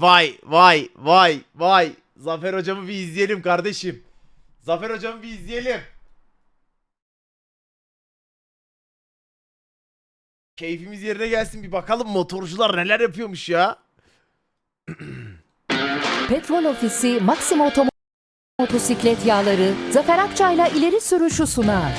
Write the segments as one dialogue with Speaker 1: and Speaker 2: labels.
Speaker 1: Vay vay vay vay. Zafer hocamı bir izleyelim kardeşim. Zafer hocamı bir izleyelim. Keyfimiz yerine gelsin bir bakalım motorcular neler yapıyormuş ya.
Speaker 2: Petrol Ofisi Maxima Otomo- Motosiklet Yağları Zafer Akçay'la ileri sürüşü sunar.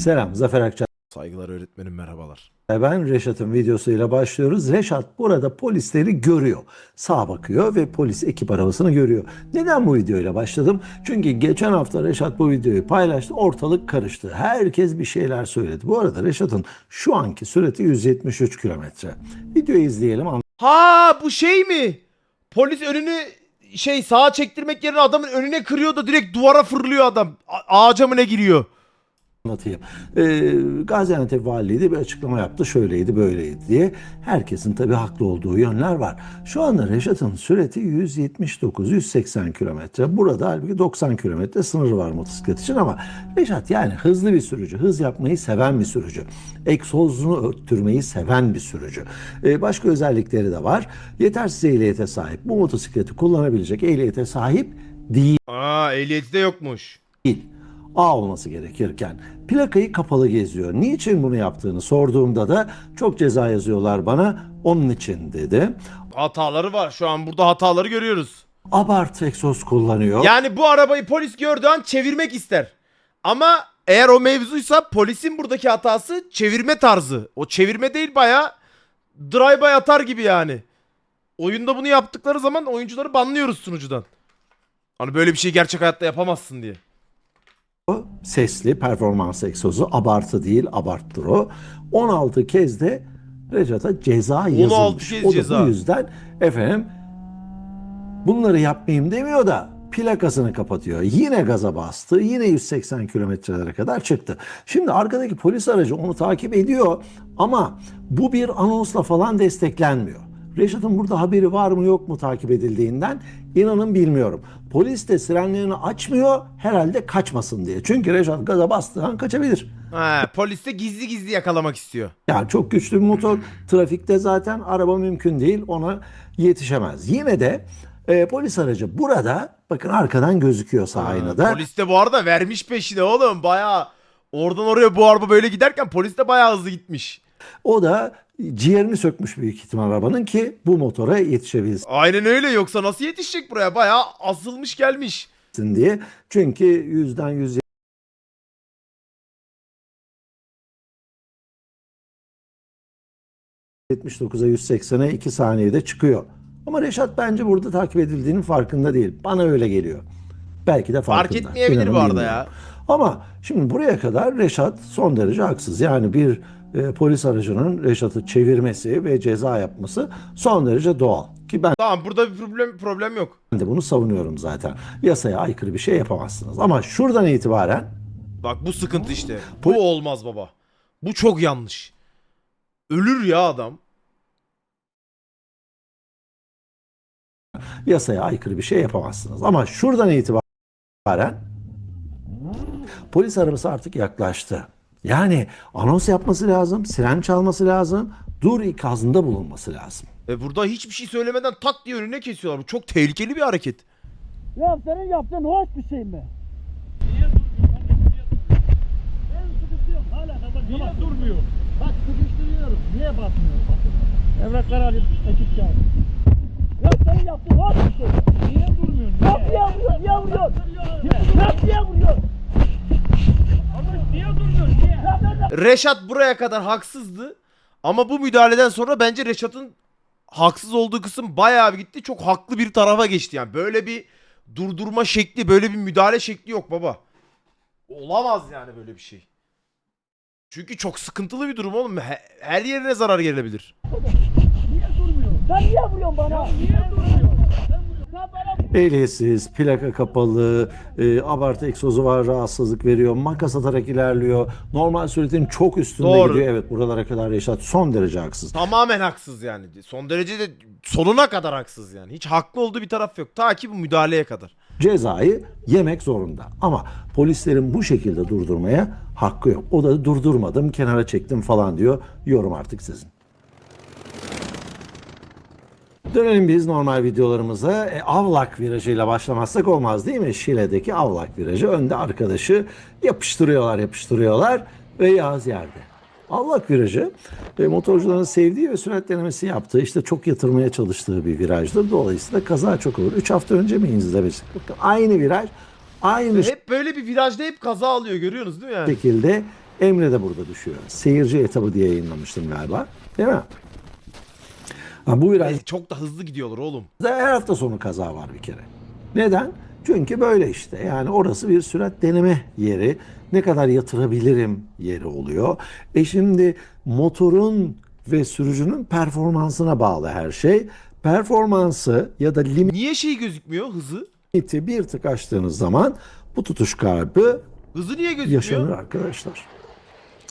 Speaker 3: Selam Zafer Akçay
Speaker 1: Saygılar öğretmenim merhabalar.
Speaker 3: Ben Reşat'ın videosuyla başlıyoruz. Reşat burada polisleri görüyor. Sağa bakıyor ve polis ekip arabasını görüyor. Neden bu videoyla başladım? Çünkü geçen hafta Reşat bu videoyu paylaştı. Ortalık karıştı. Herkes bir şeyler söyledi. Bu arada Reşat'ın şu anki sürati 173 kilometre. Videoyu izleyelim
Speaker 1: Ha bu şey mi? Polis önünü şey sağa çektirmek yerine adamın önüne kırıyor da direkt duvara fırlıyor adam. A- ağaca mı ne giriyor?
Speaker 3: Anlatayım. Ee, Gaziantep Valiliği de bir açıklama yaptı. Şöyleydi böyleydi diye. Herkesin tabii haklı olduğu yönler var. Şu anda Reşat'ın süreti 179-180 kilometre. Burada halbuki 90 kilometre sınırı var motosiklet için ama Reşat yani hızlı bir sürücü. Hız yapmayı seven bir sürücü. Egzozunu öttürmeyi seven bir sürücü. Ee, başka özellikleri de var. Yetersiz ehliyete sahip. Bu motosikleti kullanabilecek ehliyete sahip değil
Speaker 1: Aa ehliyeti de yokmuş.
Speaker 3: değil. A olması gerekirken plakayı kapalı geziyor. Niçin bunu yaptığını sorduğumda da çok ceza yazıyorlar bana. Onun için dedi.
Speaker 1: Hataları var. Şu an burada hataları görüyoruz.
Speaker 3: Abartı egzoz kullanıyor.
Speaker 1: Yani bu arabayı polis gördüğü an çevirmek ister. Ama eğer o mevzuysa polisin buradaki hatası çevirme tarzı. O çevirme değil baya drive-by atar gibi yani. Oyunda bunu yaptıkları zaman oyuncuları banlıyoruz sunucudan. Hani böyle bir şey gerçek hayatta yapamazsın diye.
Speaker 3: Sesli performans egzozu abartı değil abarttır o. 16 kez de Recat'a ceza yazılmış.
Speaker 1: kez
Speaker 3: o da
Speaker 1: ceza.
Speaker 3: bu yüzden efendim bunları yapmayayım demiyor da plakasını kapatıyor. Yine gaza bastı. Yine 180 kilometrelere kadar çıktı. Şimdi arkadaki polis aracı onu takip ediyor ama bu bir anonsla falan desteklenmiyor. Reşat'ın burada haberi var mı yok mu takip edildiğinden inanın bilmiyorum. Polis de sirenlerini açmıyor herhalde kaçmasın diye. Çünkü Reşat gaza bastığı an kaçabilir.
Speaker 1: Ha, polis de gizli gizli yakalamak istiyor.
Speaker 3: Yani çok güçlü bir motor. Trafikte zaten araba mümkün değil. Ona yetişemez. Yine de e, polis aracı burada bakın arkadan gözüküyor sağ aynada.
Speaker 1: Polis de bu arada vermiş peşine oğlum. Baya oradan oraya bu araba böyle giderken polis de baya hızlı gitmiş.
Speaker 3: O da ciğerini sökmüş büyük ihtimal arabanın ki bu motora yetişebilsin
Speaker 1: Aynen öyle yoksa nasıl yetişecek buraya? Baya asılmış gelmiş.
Speaker 3: diye. Çünkü yüzden yüz 79'a 180'e 2 saniyede çıkıyor. Ama Reşat bence burada takip edildiğinin farkında değil. Bana öyle geliyor. Belki de
Speaker 1: Fark
Speaker 3: farkında.
Speaker 1: etmeyebilir
Speaker 3: İnanın
Speaker 1: bu arada
Speaker 3: bilmiyorum.
Speaker 1: ya.
Speaker 3: Ama şimdi buraya kadar Reşat son derece haksız. Yani bir e, polis aracının Reşat'ı çevirmesi ve ceza yapması son derece doğal. Ki ben
Speaker 1: Tamam burada bir problem problem yok.
Speaker 3: de bunu savunuyorum zaten. Yasaya aykırı bir şey yapamazsınız. Ama şuradan itibaren
Speaker 1: Bak bu sıkıntı işte. Bu olmaz baba. Bu çok yanlış. Ölür ya adam.
Speaker 3: yasaya aykırı bir şey yapamazsınız. Ama şuradan itibaren polis arabası artık yaklaştı. Yani anons yapması lazım, siren çalması lazım, dur ikazında bulunması lazım.
Speaker 1: Ve burada hiçbir şey söylemeden tak diye önüne kesiyorlar. Bu çok tehlikeli bir hareket.
Speaker 4: Ya senin yaptığın hoş bir şey mi? Ben sıkıştırıyorum hala kadar. Niye durmuyor? Bak sıkıştırıyorum. Niye basmıyor? Bakın. Evrakları alayım. Ekip çağır. Ya senin yaptığın hoş bir şey. Niye durmuyorsun? Ya niye vuruyorsun? Niye vuruyorsun? Ya niye vuruyorsun? Ama niye durmuyorsun? Niye? Ya nerede?
Speaker 1: Reşat buraya kadar haksızdı. Ama bu müdahaleden sonra bence Reşat'ın haksız olduğu kısım bayağı bir gitti. Çok haklı bir tarafa geçti yani. Böyle bir durdurma şekli, böyle bir müdahale şekli yok baba. Olamaz yani böyle bir şey. Çünkü çok sıkıntılı bir durum oğlum. He- Her yerine zarar gelebilir.
Speaker 4: Niye durmuyorsun? Sen niye vuruyorsun bana? Ya niye durmuyorsun? Sen bana
Speaker 3: Ehliyetsiz, plaka kapalı, e, abartı egzozu var, rahatsızlık veriyor, makas atarak ilerliyor. Normal süretin çok üstünde
Speaker 1: Doğru.
Speaker 3: gidiyor. Evet buralara kadar Reşat son derece haksız.
Speaker 1: Tamamen haksız yani. Son derece de sonuna kadar haksız yani. Hiç haklı olduğu bir taraf yok. Ta ki bu müdahaleye kadar.
Speaker 3: Cezayı yemek zorunda. Ama polislerin bu şekilde durdurmaya hakkı yok. O da durdurmadım, kenara çektim falan diyor. Yorum artık sizin. Dönelim biz normal videolarımıza. E, avlak virajıyla başlamazsak olmaz değil mi? Şile'deki avlak virajı. Önde arkadaşı yapıştırıyorlar yapıştırıyorlar ve Yağız yerde. Avlak virajı e, motorcuların sevdiği ve sürat denemesi yaptığı işte çok yatırmaya çalıştığı bir virajdır. Dolayısıyla kaza çok olur. 3 hafta önce mi izlemiştik? Bakın aynı viraj aynı
Speaker 1: Hep böyle bir virajda hep kaza alıyor görüyorsunuz değil mi yani?
Speaker 3: şekilde Emre de burada düşüyor. Seyirci etabı diye yayınlamıştım galiba. Değil mi? Ha, bu viraj
Speaker 1: Ay, Çok da hızlı gidiyorlar oğlum.
Speaker 3: her hafta sonu kaza var bir kere. Neden? Çünkü böyle işte. Yani orası bir sürat deneme yeri. Ne kadar yatırabilirim yeri oluyor. E şimdi motorun ve sürücünün performansına bağlı her şey. Performansı ya da
Speaker 1: Niye şey gözükmüyor hızı?
Speaker 3: limiti bir tık aştığınız zaman bu tutuş kaybı
Speaker 1: Hızı niye gözükmüyor?
Speaker 3: yaşanır arkadaşlar.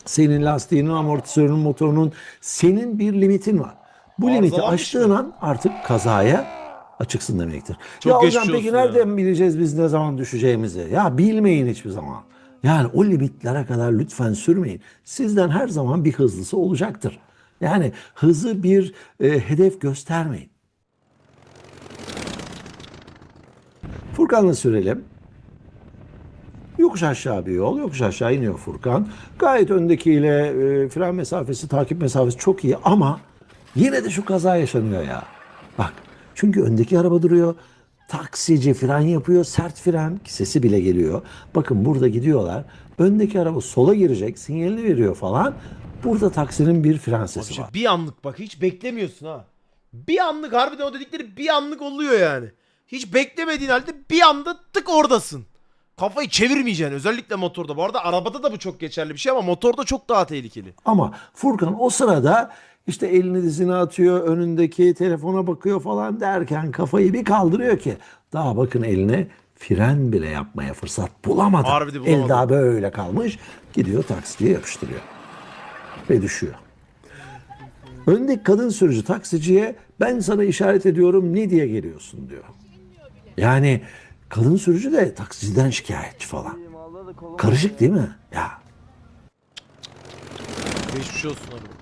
Speaker 3: Senin lastiğinin, amortisörünün, motorunun senin bir limitin var. Bu limiti aştığın
Speaker 1: mı?
Speaker 3: an artık kazaya açıksın demektir.
Speaker 1: Çok
Speaker 3: ya hocam peki
Speaker 1: ya.
Speaker 3: nereden bileceğiz biz ne zaman düşeceğimizi? Ya bilmeyin hiçbir zaman. Yani o limitlere kadar lütfen sürmeyin. Sizden her zaman bir hızlısı olacaktır. Yani hızı bir e, hedef göstermeyin. Furkan'la sürelim. Yokuş aşağı bir yol. Yokuş aşağı iniyor Furkan. Gayet öndekiyle e, fren mesafesi, takip mesafesi çok iyi ama yine de şu kaza yaşanıyor ya. Bak çünkü öndeki araba duruyor. Taksici fren yapıyor. Sert fren sesi bile geliyor. Bakın burada gidiyorlar. Öndeki araba sola girecek. Sinyalini veriyor falan. Burada taksinin bir fren sesi var.
Speaker 1: bir anlık bak hiç beklemiyorsun ha. Bir anlık harbiden o dedikleri bir anlık oluyor yani. Hiç beklemediğin halde bir anda tık oradasın. Kafayı çevirmeyeceksin özellikle motorda. Bu arada arabada da bu çok geçerli bir şey ama motorda çok daha tehlikeli.
Speaker 3: Ama Furkan o sırada işte elini dizine atıyor, önündeki telefona bakıyor falan derken kafayı bir kaldırıyor ki daha bakın eline fren bile yapmaya fırsat bulamadı.
Speaker 1: Harbi bulamadı.
Speaker 3: El daha böyle kalmış. Gidiyor taksiciye yapıştırıyor. Ve düşüyor. Öndeki kadın sürücü taksiciye ben sana işaret ediyorum ne diye geliyorsun diyor. Yani kadın sürücü de taksiciden şikayetçi falan. Karışık değil mi? Ya
Speaker 1: Geçmiş olsun abi.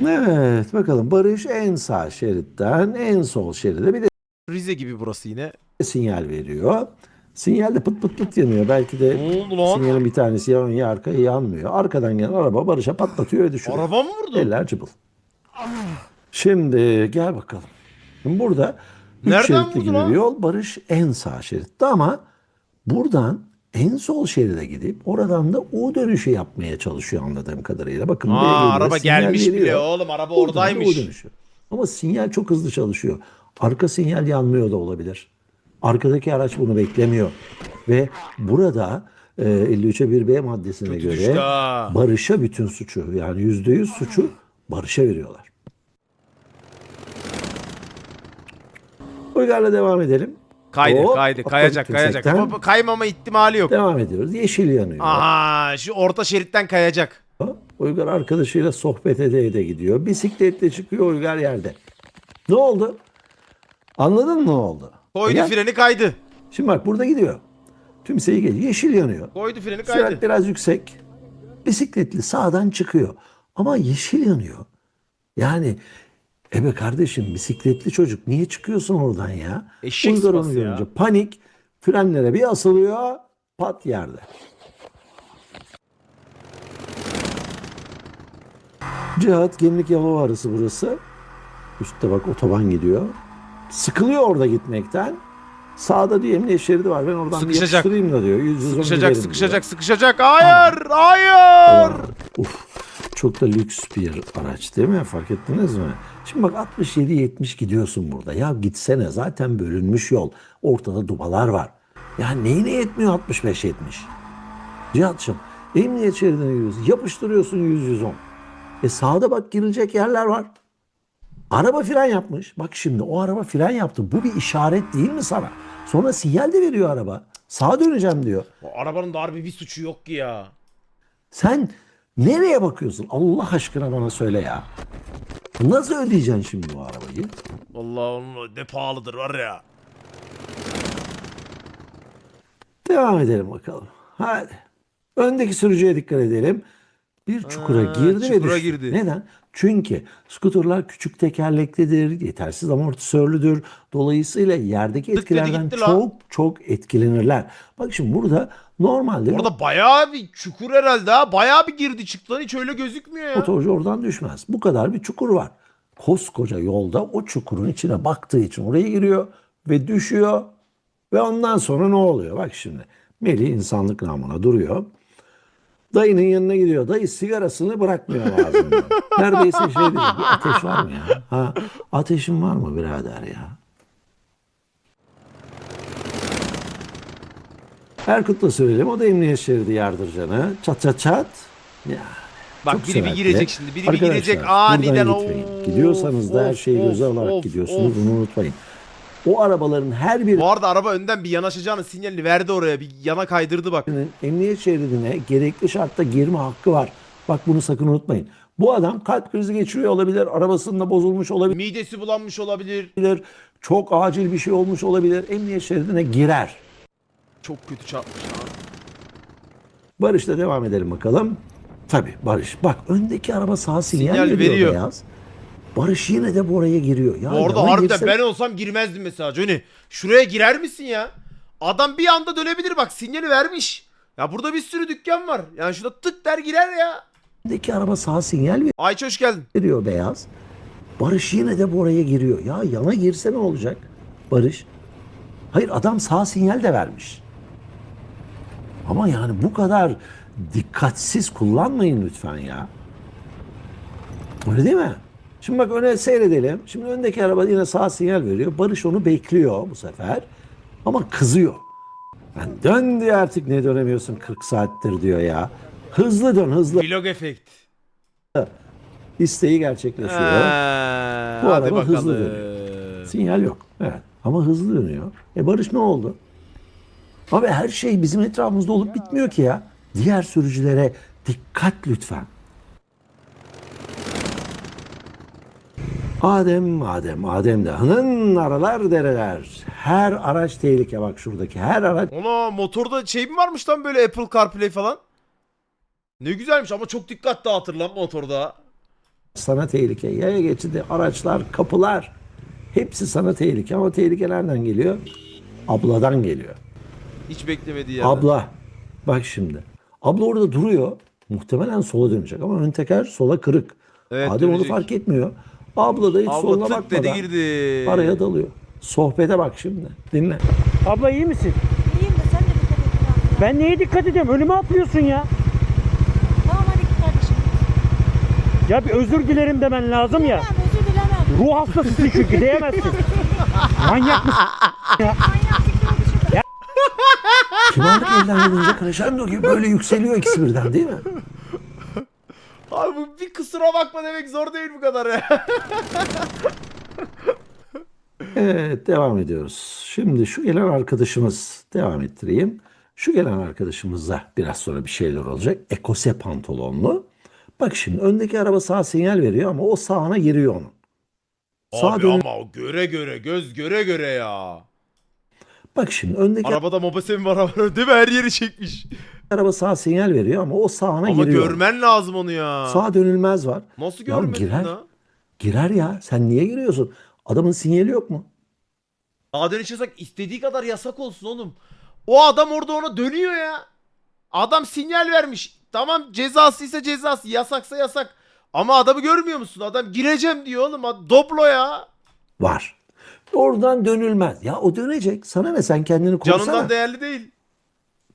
Speaker 3: Evet bakalım Barış en sağ şeritten en sol şeride bir de
Speaker 1: Rize gibi burası yine.
Speaker 3: sinyal veriyor. Sinyal de pıt pıt pıt yanıyor. Belki de
Speaker 1: Ne oldu lan?
Speaker 3: sinyalin bir tanesi ya ön ya arka yanmıyor. Arkadan gelen araba Barış'a patlatıyor ve düşürüyor.
Speaker 1: Araba mı vurdu?
Speaker 3: Eller cıbıl. Şimdi gel bakalım. Şimdi burada üç
Speaker 1: Nereden
Speaker 3: şeritli
Speaker 1: vurdu
Speaker 3: gibi
Speaker 1: lan?
Speaker 3: bir yol. Barış en sağ şeritte ama buradan en sol şeride gidip oradan da U dönüşü yapmaya çalışıyor anladığım kadarıyla. Bakın
Speaker 1: Aa, araba gelmiş bile
Speaker 3: veriyor.
Speaker 1: oğlum araba
Speaker 3: Buradan da
Speaker 1: oradaymış.
Speaker 3: U dönüşü. Ama sinyal çok hızlı çalışıyor. Arka sinyal yanmıyor da olabilir. Arkadaki araç bunu beklemiyor. Ve burada e, 53'e 1B maddesine
Speaker 1: Kötü
Speaker 3: göre
Speaker 1: düştü ha.
Speaker 3: Barış'a bütün suçu yani %100 suçu Barış'a veriyorlar. Uygar'la devam edelim.
Speaker 1: Kaydı
Speaker 3: Hop,
Speaker 1: kaydı
Speaker 3: atladık
Speaker 1: kayacak kayacak.
Speaker 3: tümsekten.
Speaker 1: Ama kaymama ihtimali yok.
Speaker 3: Devam ediyoruz. Yeşil yanıyor.
Speaker 1: Aha şu orta şeritten kayacak.
Speaker 3: Uygar arkadaşıyla sohbet ede ede gidiyor. Bisikletle çıkıyor Uygar yerde. Ne oldu? Anladın mı ne oldu?
Speaker 1: Koydu
Speaker 3: Gel.
Speaker 1: freni kaydı.
Speaker 3: Şimdi bak burada gidiyor. Tümseyi geliyor. Yeşil yanıyor.
Speaker 1: Koydu freni
Speaker 3: Sürat
Speaker 1: kaydı.
Speaker 3: biraz yüksek. Bisikletli sağdan çıkıyor. Ama yeşil yanıyor. Yani ebe kardeşim bisikletli çocuk niye çıkıyorsun oradan ya?
Speaker 1: Eşek
Speaker 3: Uygar onu
Speaker 1: sıpası ya.
Speaker 3: görünce panik frenlere bir asılıyor pat yerde. Cihat Gemlik Yalova arası burası. Üstte bak otoban gidiyor. Sıkılıyor orada gitmekten. Sağda diyor emniyet şeridi var. Ben oradan bir
Speaker 1: Sıkışacak.
Speaker 3: yapıştırayım da diyor. Yüz
Speaker 1: Sıkışacak
Speaker 3: giderim diyor.
Speaker 1: sıkışacak sıkışacak. Hayır hayır.
Speaker 3: Ulan, Uf, çok da lüks bir araç değil mi? Fark ettiniz mi? Şimdi bak 67-70 gidiyorsun burada. Ya gitsene zaten bölünmüş yol. Ortada dubalar var. Ya neyine yetmiyor 65-70? Cihat'cığım emniyet şeridine giriyorsun. Yapıştırıyorsun 100-110. E sağda bak girilecek yerler var. Araba fren yapmış. Bak şimdi o araba fren yaptı. Bu bir işaret değil mi sana? Sonra sinyal de veriyor araba. Sağa döneceğim diyor.
Speaker 1: O arabanın da harbi bir suçu yok ki ya.
Speaker 3: Sen nereye bakıyorsun? Allah aşkına bana söyle ya. Nasıl ödeyeceksin şimdi bu arabayı?
Speaker 1: Vallahi onun ne pahalıdır var ya.
Speaker 3: Devam edelim bakalım. Hadi. Öndeki sürücüye dikkat edelim. Bir çukura
Speaker 1: Aa,
Speaker 3: girdi ve
Speaker 1: çukura
Speaker 3: düştü.
Speaker 1: girdi.
Speaker 3: Neden? Çünkü skuterlar küçük tekerleklidir, yetersiz amortisörlüdür. Dolayısıyla yerdeki etkilerden
Speaker 1: lan.
Speaker 3: çok çok etkilenirler. Bak şimdi burada normalde
Speaker 1: Orada bayağı bir çukur herhalde ha. Bayağı bir girdi çıktı. Hiç öyle gözükmüyor ya.
Speaker 3: motorcu oradan düşmez. Bu kadar bir çukur var. Koskoca yolda o çukurun içine baktığı için oraya giriyor ve düşüyor. Ve ondan sonra ne oluyor? Bak şimdi. Melih insanlık namına duruyor. Dayının yanına gidiyor. Dayı sigarasını bırakmıyor ağzından. Neredeyse şey diyor. Bir ateş var mı ya? Ha, ateşin var mı birader ya? Erkut'la söyleyelim. O da emniyet şeridi yardırcanı. Çat çat çat. Ya.
Speaker 1: Bak biri bir girecek şimdi. Biri bir girecek
Speaker 3: buradan
Speaker 1: aniden.
Speaker 3: gitmeyin. Gidiyorsanız da her şeyi göze alarak gidiyorsunuz. Bunu unutmayın. O arabaların her birinin
Speaker 1: Bu arada araba önden bir yanaşacağını sinyalini verdi oraya. Bir yana kaydırdı bak.
Speaker 3: emniyet şeridine gerekli şartta girme hakkı var. Bak bunu sakın unutmayın. Bu adam kalp krizi geçiriyor olabilir, arabasında bozulmuş olabilir,
Speaker 1: Midesi bulanmış olabilir.
Speaker 3: çok acil bir şey olmuş olabilir. Emniyet şeridine girer.
Speaker 1: Çok kötü çarpmış lan.
Speaker 3: Barış'la devam edelim bakalım. Tabii Barış. Bak öndeki araba sağ sinyal,
Speaker 1: Sinyal
Speaker 3: veriyor,
Speaker 1: veriyor.
Speaker 3: beyaz. Barış yine de bu oraya giriyor. Ya yana
Speaker 1: harbiden
Speaker 3: girse-
Speaker 1: ben olsam girmezdim mesela Johnny. Şuraya girer misin ya? Adam bir anda dönebilir bak sinyali vermiş. Ya burada bir sürü dükkan var. Yani şurada tık der girer ya.
Speaker 3: öndeki araba sağ sinyal
Speaker 1: Ayça hoş geldin.
Speaker 3: veriyor beyaz. Barış yine de bu oraya giriyor. Ya yana girse ne olacak? Barış. Hayır adam sağ sinyal de vermiş. Ama yani bu kadar dikkatsiz kullanmayın lütfen ya. Öyle değil mi? Şimdi bak öne seyredelim. Şimdi öndeki araba yine sağ sinyal veriyor. Barış onu bekliyor bu sefer. Ama kızıyor. Ben dön diyor artık ne dönemiyorsun 40 saattir diyor ya. Hızlı dön hızlı.
Speaker 1: Vlog efekt.
Speaker 3: İsteği gerçekleşiyor.
Speaker 1: Ee,
Speaker 3: Bu
Speaker 1: hadi
Speaker 3: araba
Speaker 1: bakalım.
Speaker 3: hızlı Sinyal yok. Evet. Ama hızlı dönüyor. E Barış ne oldu? Abi her şey bizim etrafımızda olup bitmiyor ki ya. Diğer sürücülere dikkat lütfen. Adem, Adem, Adem Dağı'nın aralar dereler. Her araç tehlike bak şuradaki her araç
Speaker 1: Ona motorda şey mi varmış lan böyle Apple CarPlay falan? Ne güzelmiş ama çok dikkat dağıtır lan motorda.
Speaker 3: sana tehlike. Yaya geçidi, araçlar, kapılar hepsi sana tehlike. Ama tehlike nereden geliyor? Abladan geliyor.
Speaker 1: Hiç beklemediği yerden.
Speaker 3: Abla. Bak şimdi. Abla orada duruyor. Muhtemelen sola dönecek ama ön teker sola kırık.
Speaker 1: Evet,
Speaker 3: Adem onu
Speaker 1: dönecek.
Speaker 3: fark etmiyor. Abla da hiç soluna
Speaker 1: Abla tık dedi
Speaker 3: bakmadan
Speaker 1: girdi.
Speaker 3: araya dalıyor. Sohbete bak şimdi. Dinle.
Speaker 4: Abla iyi misin?
Speaker 5: İyiyim de sen de dikkat et biraz ya.
Speaker 4: Ben neye dikkat ediyorum? Önüme atlıyorsun ya.
Speaker 5: Tamam hadi git kardeşim.
Speaker 4: Ya bir özür dilerim demen lazım ya.
Speaker 5: Tamam özür dilemem.
Speaker 4: Ruh hastasısın çünkü diyemezsin. Manyak mısın?
Speaker 5: Manyak siktir oldu şurada.
Speaker 3: Kibarlık elden gidince crescendo gibi böyle yükseliyor ikisi birden değil mi?
Speaker 1: Abi bu bir kusura bakma demek zor değil bu kadar ya.
Speaker 3: Evet devam ediyoruz. Şimdi şu gelen arkadaşımız devam ettireyim. Şu gelen arkadaşımıza biraz sonra bir şeyler olacak. Ekose pantolonlu. Bak şimdi öndeki araba sağ sinyal veriyor ama o sağına giriyor onun. Sağ
Speaker 1: Abi
Speaker 3: dönün-
Speaker 1: ama o göre göre göz göre göre ya.
Speaker 3: Bak şimdi öndeki
Speaker 1: Arabada mobese var var değil mi? Her yeri çekmiş.
Speaker 3: Araba sağ sinyal veriyor ama o sağına
Speaker 1: Ama
Speaker 3: giriyor.
Speaker 1: görmen lazım onu ya.
Speaker 3: Sağ dönülmez var.
Speaker 1: Nasıl
Speaker 3: Ya
Speaker 1: görmedin
Speaker 3: girer.
Speaker 1: ya?
Speaker 3: Girer ya. Sen niye giriyorsun? Adamın sinyali yok mu?
Speaker 1: Daha dönüş yasak istediği kadar yasak olsun oğlum. O adam orada ona dönüyor ya. Adam sinyal vermiş. Tamam cezasıysa cezası yasaksa yasak. Ama adamı görmüyor musun? Adam gireceğim diyor oğlum. Doblo ya.
Speaker 3: Var. Oradan dönülmez. Ya o dönecek. Sana ne sen kendini korusana.
Speaker 1: Canından değerli değil.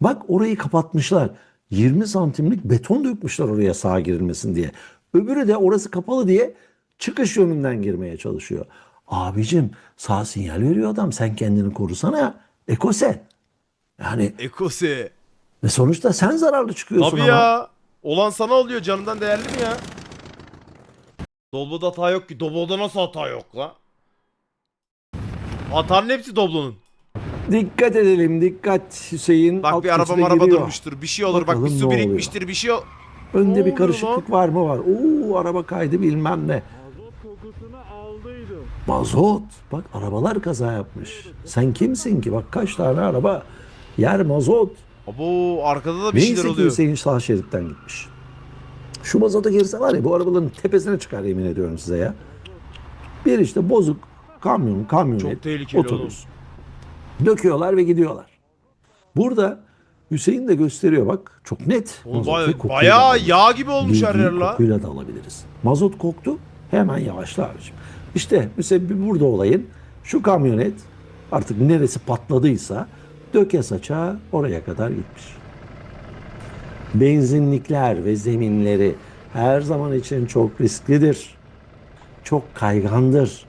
Speaker 3: Bak orayı kapatmışlar. 20 santimlik beton dökmüşler oraya sağa girilmesin diye. Öbürü de orası kapalı diye çıkış yönünden girmeye çalışıyor. Abicim sağ sinyal veriyor adam. Sen kendini korusana ya. Ekose. Yani
Speaker 1: Ekose.
Speaker 3: ve sonuçta sen zararlı çıkıyorsun
Speaker 1: Tabii
Speaker 3: ama.
Speaker 1: ya. Olan sana oluyor. Canından değerli mi ya? Doblo'da hata yok ki. Doblo'da nasıl hata yok la? Hatanın hepsi Doblo'nun.
Speaker 3: Dikkat edelim dikkat Hüseyin.
Speaker 1: Bak
Speaker 3: alt
Speaker 1: bir araba maraba
Speaker 3: giriyor.
Speaker 1: durmuştur. Bir şey olur. Bak
Speaker 3: Bakalım
Speaker 1: bir
Speaker 3: ne
Speaker 1: su
Speaker 3: oluyor?
Speaker 1: birikmiştir. Bir şey ol-
Speaker 3: Önde bir
Speaker 1: oluyor
Speaker 3: karışıklık var mı var? Oo araba kaydı bilmem ne.
Speaker 4: kokusunu aldıydım.
Speaker 3: Mazot. Bak arabalar kaza yapmış. Sen kimsin ki? Bak kaç tane araba. Yer mazot.
Speaker 1: Abo arkada da bir şeyler
Speaker 3: Neyse ki
Speaker 1: oluyor.
Speaker 3: Hüseyin sağ şeritten gitmiş. Şu mazota girse var ya bu arabaların tepesine çıkar yemin ediyorum size ya. Bir işte bozuk kamyon, kamyonet,
Speaker 1: Çok tehlikeli
Speaker 3: otobüs. Döküyorlar ve gidiyorlar. Burada Hüseyin de gösteriyor bak çok net.
Speaker 1: Oğlum
Speaker 3: Mazot
Speaker 1: baya- bayağı yağ gibi olmuş her yer
Speaker 3: Bildiğin
Speaker 1: la.
Speaker 3: kokuyla da alabiliriz. Mazot koktu hemen yavaşla abiciğim. İşte müsebbibi burada olayın. Şu kamyonet artık neresi patladıysa döke saça oraya kadar gitmiş. Benzinlikler ve zeminleri her zaman için çok risklidir. Çok kaygandır.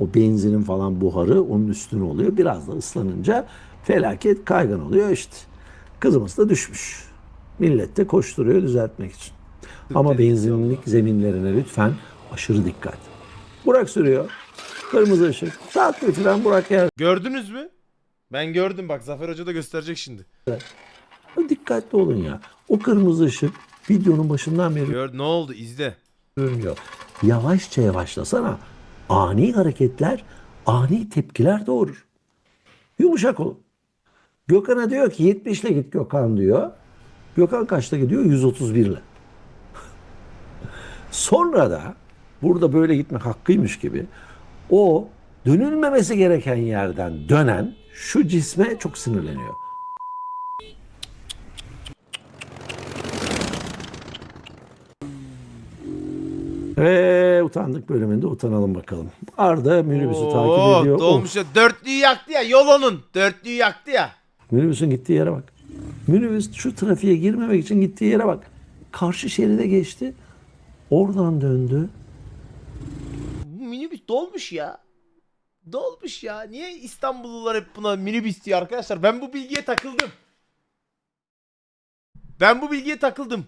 Speaker 3: O benzinin falan buharı onun üstüne oluyor. Biraz da ıslanınca felaket kaygan oluyor işte. Kızımız da düşmüş. Millet de koşturuyor düzeltmek için. Ama benzinlik zeminlerine lütfen aşırı dikkat. Burak sürüyor. Kırmızı ışık. Bir fren Burak yer.
Speaker 1: Gördünüz mü? Ben gördüm bak Zafer Hoca da gösterecek şimdi.
Speaker 3: Dikkatli olun ya. O kırmızı ışık videonun başından beri
Speaker 1: Gör ne oldu izle.
Speaker 3: görünüyor. Yavaşça yavaşlasana. Ani hareketler, ani tepkiler doğurur. Yumuşak olun. Gökhan'a diyor ki 70 ile git Gökhan diyor. Gökhan kaçta gidiyor? 131 ile. Sonra da burada böyle gitmek hakkıymış gibi o dönülmemesi gereken yerden dönen şu cisme çok sinirleniyor. Ve utandık bölümünde utanalım bakalım. Arda minibüsü takip ediyor. Of.
Speaker 1: dolmuş ya. Dörtlüyü yaktı ya yol onun. Dörtlüyü yaktı ya.
Speaker 3: Minibüsün gittiği yere bak. Minibüs şu trafiğe girmemek için gittiği yere bak. Karşı şeride geçti. Oradan döndü.
Speaker 1: Bu minibüs dolmuş ya. Dolmuş ya. Niye İstanbullular hep buna minibüs diyor arkadaşlar? Ben bu bilgiye takıldım. Ben bu bilgiye takıldım.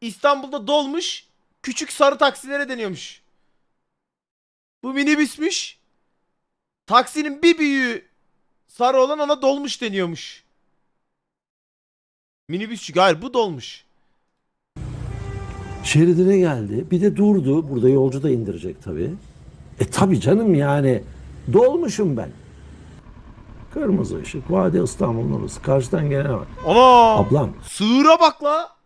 Speaker 1: İstanbul'da dolmuş. Küçük sarı taksilere deniyormuş. Bu minibüsmüş. Taksinin bir büyüğü sarı olan ona dolmuş deniyormuş. Minibüsçü hayır bu dolmuş.
Speaker 3: Şeridine geldi. Bir de durdu. Burada yolcu da indirecek tabii. E tabii canım yani. Dolmuşum ben. Kırmızı ışık. Vadi İstanbul'un orası. Karşıdan gelene bak.
Speaker 1: Ana!
Speaker 3: Ablam
Speaker 1: Sığıra bak la.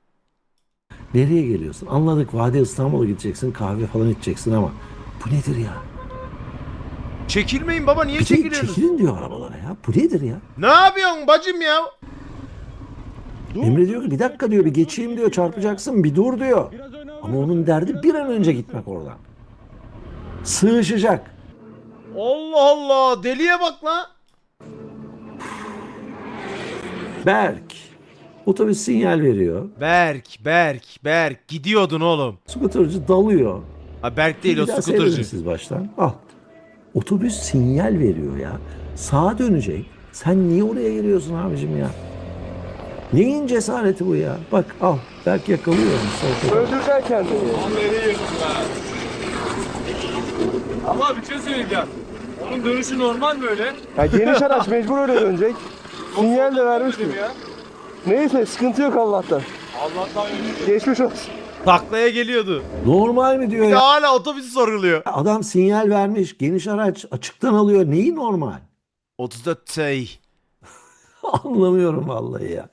Speaker 3: nereye geliyorsun? Anladık Vadi İstanbul'a gideceksin. Kahve falan içeceksin ama. Bu nedir ya?
Speaker 1: Çekilmeyin baba niye
Speaker 3: Bir de
Speaker 1: çekiliyorsunuz?
Speaker 3: çekilin diyor arabalara ya. Bu nedir ya?
Speaker 1: Ne yapıyorsun bacım ya?
Speaker 3: Emre diyor ki bir dakika diyor bir geçeyim diyor çarpacaksın bir dur diyor. Ama onun derdi bir an önce gitmek oradan. Sığışacak.
Speaker 1: Allah Allah deliye bak la.
Speaker 3: Berk. Otobüs sinyal veriyor.
Speaker 1: Berk, Berk, Berk gidiyordun oğlum.
Speaker 3: Skuterci dalıyor.
Speaker 1: Ha Berk değil o
Speaker 3: Bir daha seyredin
Speaker 1: skuterci.
Speaker 3: siz baştan. Al. Otobüs sinyal veriyor ya. Sağa dönecek. Sen niye oraya giriyorsun abicim ya? Neyin cesareti bu ya? Bak al. Berk yakalıyor onu. sol tarafa.
Speaker 6: Öldüreceksin kendini.
Speaker 7: Ama bir şey söyleyeceğim. Onun dönüşü normal böyle.
Speaker 6: Ya geniş araç mecbur öyle dönecek. Sinyal de vermiştim.
Speaker 7: Ya.
Speaker 6: Neyse sıkıntı yok Allah'tan.
Speaker 7: Allah'tan.
Speaker 6: Geçmiş olsun.
Speaker 1: Taklaya geliyordu.
Speaker 3: Normal mi diyor
Speaker 1: Ya
Speaker 3: ya?
Speaker 1: hala otobüsü sorguluyor.
Speaker 3: Adam sinyal vermiş. Geniş araç açıktan alıyor. Neyi normal?
Speaker 1: 34 T.
Speaker 3: Anlamıyorum vallahi ya.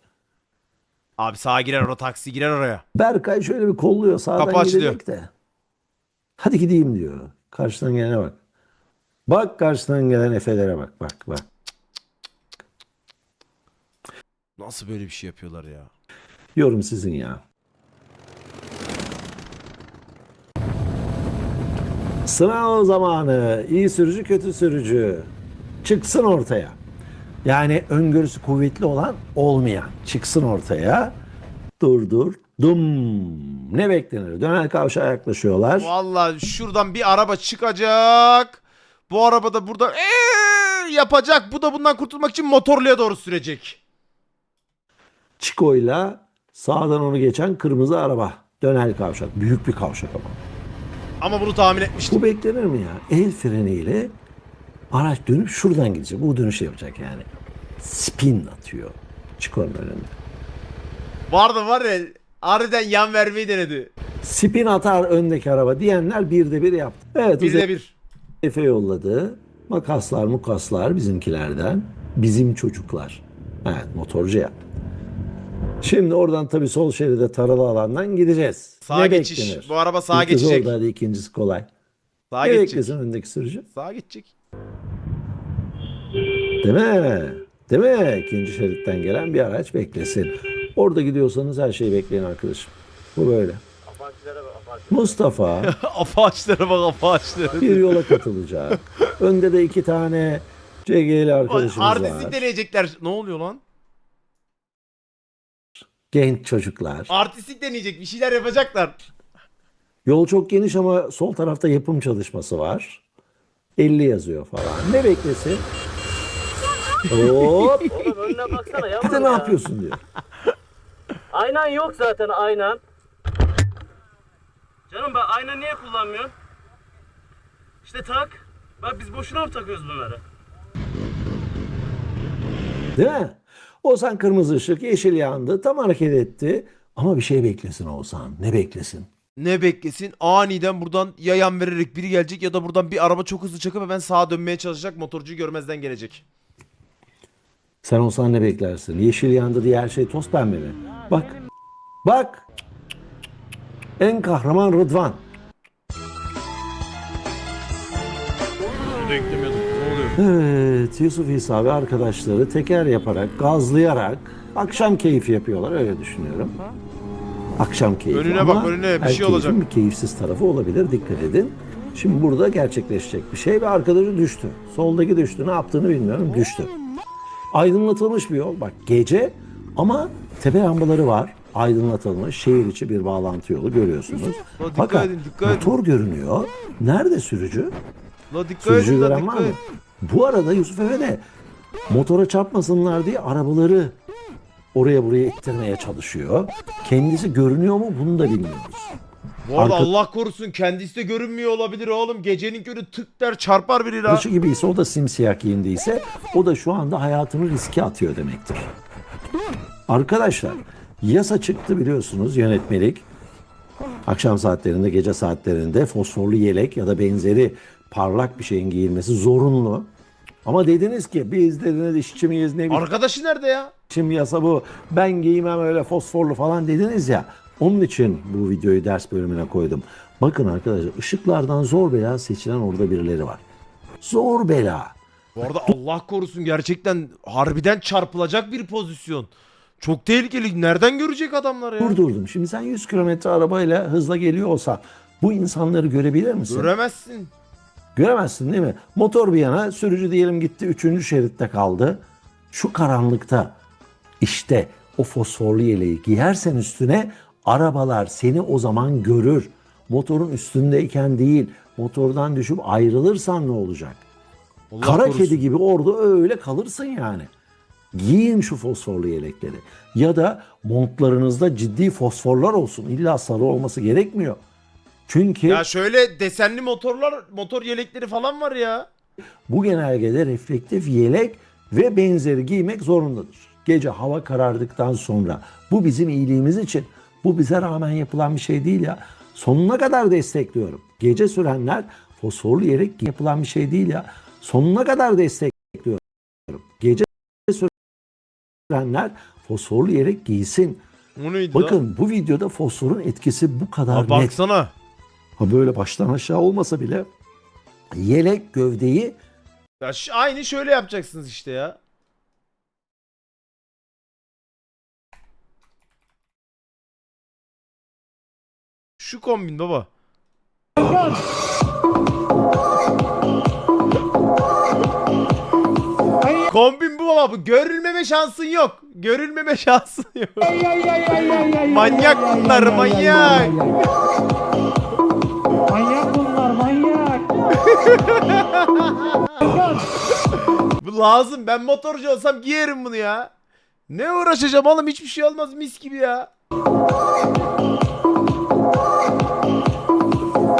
Speaker 1: Abi sağa girer o taksi girer oraya.
Speaker 3: Berkay şöyle bir kolluyor sağdan
Speaker 1: Kapı açılıyor.
Speaker 3: gidecek de. Hadi gideyim diyor. Karşıdan gelene bak. Bak karşıdan gelen efelere bak bak bak.
Speaker 1: Nasıl böyle bir şey yapıyorlar ya?
Speaker 3: Yorum sizin ya. Sınav zamanı. iyi sürücü kötü sürücü. Çıksın ortaya. Yani öngörüsü kuvvetli olan olmayan. Çıksın ortaya. Dur dur. Dum. Ne beklenir? Dönel kavşağa yaklaşıyorlar.
Speaker 1: Vallahi şuradan bir araba çıkacak. Bu araba da burada eee yapacak. Bu da bundan kurtulmak için motorluya doğru sürecek.
Speaker 3: Çiko'yla sağdan onu geçen kırmızı araba. Dönel kavşak. Büyük bir kavşak ama.
Speaker 1: Ama bunu tahmin etmiştim.
Speaker 3: Bu beklenir mi ya? El freniyle araç dönüp şuradan gidecek. Bu dönüşü yapacak yani. Spin atıyor. Çiko'nun önünde.
Speaker 1: Vardı var ya harbiden yan vermeyi denedi.
Speaker 3: Spin atar öndeki araba diyenler bir de bir yaptı. Evet
Speaker 1: Bir de bir.
Speaker 3: Efe yolladı. Makaslar mukaslar bizimkilerden. Bizim çocuklar. Evet motorcu ya. Şimdi oradan tabii sol şeride taralı alandan gideceğiz.
Speaker 1: Sağa
Speaker 3: ne
Speaker 1: geçiş.
Speaker 3: beklenir?
Speaker 1: Bu araba sağa
Speaker 3: zor
Speaker 1: geçecek.
Speaker 3: da hadi ikincisi kolay.
Speaker 1: Sağa
Speaker 3: ne
Speaker 1: geçecek.
Speaker 3: beklesin öndeki sürücü?
Speaker 1: Sağa geçecek.
Speaker 3: Değil mi? Değil mi? İkinci şeritten gelen bir araç beklesin. Orada gidiyorsanız her şeyi bekleyin arkadaşım. Bu böyle. Mustafa
Speaker 1: Apaçlara bak apaçlara.
Speaker 3: bir yola katılacak. Önde de iki tane CG'li arkadaşımız
Speaker 1: Artistik
Speaker 3: var.
Speaker 1: deneyecekler. Ne oluyor lan?
Speaker 3: Genç çocuklar.
Speaker 1: Artistik deneyecek. Bir şeyler yapacaklar.
Speaker 3: Yol çok geniş ama sol tarafta yapım çalışması var. 50 yazıyor falan. Ne beklesin? Hop.
Speaker 8: Oğlum önüne baksana yavrum
Speaker 3: Bir de ne
Speaker 8: ya.
Speaker 3: yapıyorsun diyor.
Speaker 8: Aynan yok zaten aynan. Canım ben ayna niye kullanmıyorsun? İşte tak. Bak biz boşuna mı takıyoruz bunları?
Speaker 3: Değil mi? Oğuzhan kırmızı ışık, yeşil yandı, tam hareket etti. Ama bir şey beklesin Oğuzhan. Ne beklesin?
Speaker 1: Ne beklesin? Aniden buradan ya yan vererek biri gelecek ya da buradan bir araba çok hızlı çakıp hemen sağa dönmeye çalışacak. Motorcuyu görmezden gelecek.
Speaker 3: Sen olsan ne beklersin? Yeşil yandı diye her şey toz pembe mi? Bak. Bak. En kahraman Rıdvan.
Speaker 1: Bunu da.
Speaker 3: Evet, Yusuf İsa ve arkadaşları teker yaparak, gazlayarak akşam keyfi yapıyorlar. Öyle düşünüyorum. Akşam keyfi.
Speaker 1: Önüne
Speaker 3: Ama
Speaker 1: bak, önüne bir
Speaker 3: her
Speaker 1: şey
Speaker 3: keyfin
Speaker 1: olacak.
Speaker 3: bir keyifsiz tarafı olabilir. Dikkat edin. Şimdi burada gerçekleşecek bir şey ve arkadaşı düştü. Soldaki düştü. Ne yaptığını bilmiyorum. Düştü. Aydınlatılmış bir yol. Bak gece ama tepe lambaları var. Aydınlatılmış şehir içi bir bağlantı yolu görüyorsunuz.
Speaker 1: dikkat
Speaker 3: Fakat
Speaker 1: edin, dikkat edin.
Speaker 3: motor görünüyor. Nerede sürücü?
Speaker 1: La dikkat
Speaker 3: Sürücü
Speaker 1: edin la
Speaker 3: gören var
Speaker 1: dikkat
Speaker 3: mı?
Speaker 1: edin.
Speaker 3: Bu arada Yusuf Efe de motora çarpmasınlar diye arabaları oraya buraya ittirmeye çalışıyor. Kendisi görünüyor mu bunu da bilmiyoruz.
Speaker 1: Bu arada
Speaker 3: Arka-
Speaker 1: Allah korusun kendisi de görünmüyor olabilir oğlum. Gecenin körü tık der çarpar biri la.
Speaker 3: Arkadaşı gibiyse o da simsiyah giyindiyse o da şu anda hayatını riske atıyor demektir. Arkadaşlar yasa çıktı biliyorsunuz yönetmelik. Akşam saatlerinde gece saatlerinde fosforlu yelek ya da benzeri parlak bir şeyin giyilmesi zorunlu. Ama dediniz ki biz dediniz işçi miyiz ne
Speaker 1: Arkadaşı nerede ya?
Speaker 3: biçim yasa bu ben giymem öyle fosforlu falan dediniz ya. Onun için bu videoyu ders bölümüne koydum. Bakın arkadaşlar ışıklardan zor bela seçilen orada birileri var. Zor bela.
Speaker 1: Bu arada Allah korusun gerçekten harbiden çarpılacak bir pozisyon. Çok tehlikeli. Nereden görecek adamlar ya?
Speaker 3: Durdurdum. Şimdi sen 100 kilometre arabayla hızla geliyor olsan bu insanları görebilir misin?
Speaker 1: Göremezsin.
Speaker 3: Göremezsin değil mi? Motor bir yana sürücü diyelim gitti 3. şeritte kaldı. Şu karanlıkta işte o fosforlu yeleği giyersen üstüne arabalar seni o zaman görür. Motorun üstündeyken değil motordan düşüp ayrılırsan ne olacak?
Speaker 1: Allah
Speaker 3: Kara
Speaker 1: korusun.
Speaker 3: kedi gibi orada öyle kalırsın yani. Giyin şu fosforlu yelekleri. Ya da montlarınızda ciddi fosforlar olsun. İlla sarı olması gerekmiyor. Çünkü
Speaker 1: Ya şöyle desenli motorlar, motor yelekleri falan var ya.
Speaker 3: bu genelgede reflektif yelek ve benzeri giymek zorundadır. Gece hava karardıktan sonra bu bizim iyiliğimiz için. Bu bize rağmen yapılan bir şey değil ya. Sonuna kadar destekliyorum. Gece sürenler fosforlu yelek giy- yapılan bir şey değil ya. Sonuna kadar destekliyorum. Gece sürenler fosforlu yelek giysin.
Speaker 1: O neydi lan?
Speaker 3: Bakın bu videoda fosforun etkisi bu kadar
Speaker 1: Ha,
Speaker 3: net.
Speaker 1: baksana.
Speaker 3: Ha böyle baştan aşağı olmasa bile yelek gövdeyi
Speaker 1: Ya ş- aynı şöyle yapacaksınız işte ya. Şu kombin baba. Kombin bu baba. Bu görülmeme şansın yok. Görülmeme şansın yok. manyak bunlar manyak.
Speaker 4: Manyak
Speaker 1: Bu lazım. Ben motorcu olsam giyerim bunu ya. Ne uğraşacağım oğlum hiçbir şey olmaz mis gibi ya.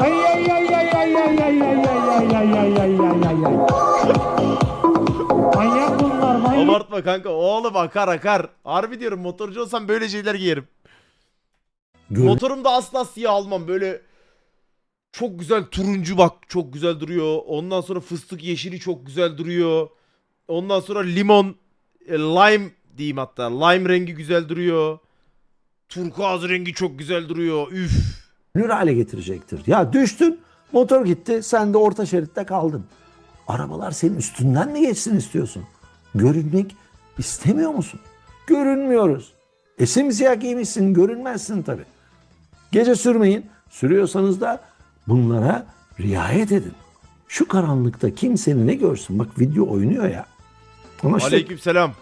Speaker 4: Ay ay ay ay ay ay ay ay ay ay ay ay ay ay ay ay. Manyak bunlar manyak.
Speaker 1: Abartma kanka. Oğlum akar akar. Harbi diyorum motorcu olsam böyle şeyler giyerim. Motorumda asla siyah almam. Böyle çok güzel turuncu bak çok güzel duruyor. Ondan sonra fıstık yeşili çok güzel duruyor. Ondan sonra limon, e, lime diyeyim hatta. Lime rengi güzel duruyor. Turkuaz rengi çok güzel duruyor. Üf.
Speaker 3: görünür hale getirecektir. Ya düştün, motor gitti, sen de orta şeritte kaldın. Arabalar senin üstünden mi geçsin istiyorsun? Görünmek istemiyor musun? Görünmüyoruz. E simsiyah giymişsin, görünmezsin tabii. Gece sürmeyin, sürüyorsanız da bunlara riayet edin. Şu karanlıkta kim seni ne görsün? Bak video oynuyor ya. Anlaştık.
Speaker 1: Aleykümselam.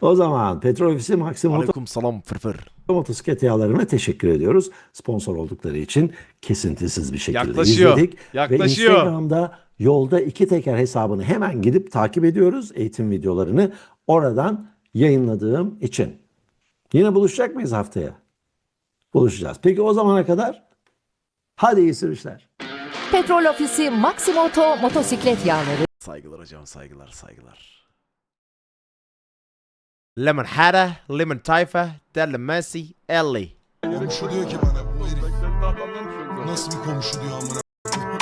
Speaker 3: O zaman Petrol Ofisi Maxim Motor
Speaker 1: Aleykümselam fırfır.
Speaker 3: Motosiklet yağlarına teşekkür ediyoruz. Sponsor oldukları için kesintisiz bir şekilde
Speaker 1: Yaklaşıyor,
Speaker 3: izledik.
Speaker 1: yaklaşıyor.
Speaker 3: Ve Instagram'da yolda iki teker hesabını hemen gidip takip ediyoruz. Eğitim videolarını oradan yayınladığım için. Yine buluşacak mıyız haftaya? Buluşacağız. Peki o zamana kadar hadi iyi sürüşler.
Speaker 2: Petrol Ofisi Maximoto motosiklet yağları
Speaker 1: Saygılar hocam saygılar saygılar. Lemon Hada, Lemon Tayfa, Della Messi, Ellie.
Speaker 9: Komşu diyor ki bana bu herif nasıl bir komşu diyor amına.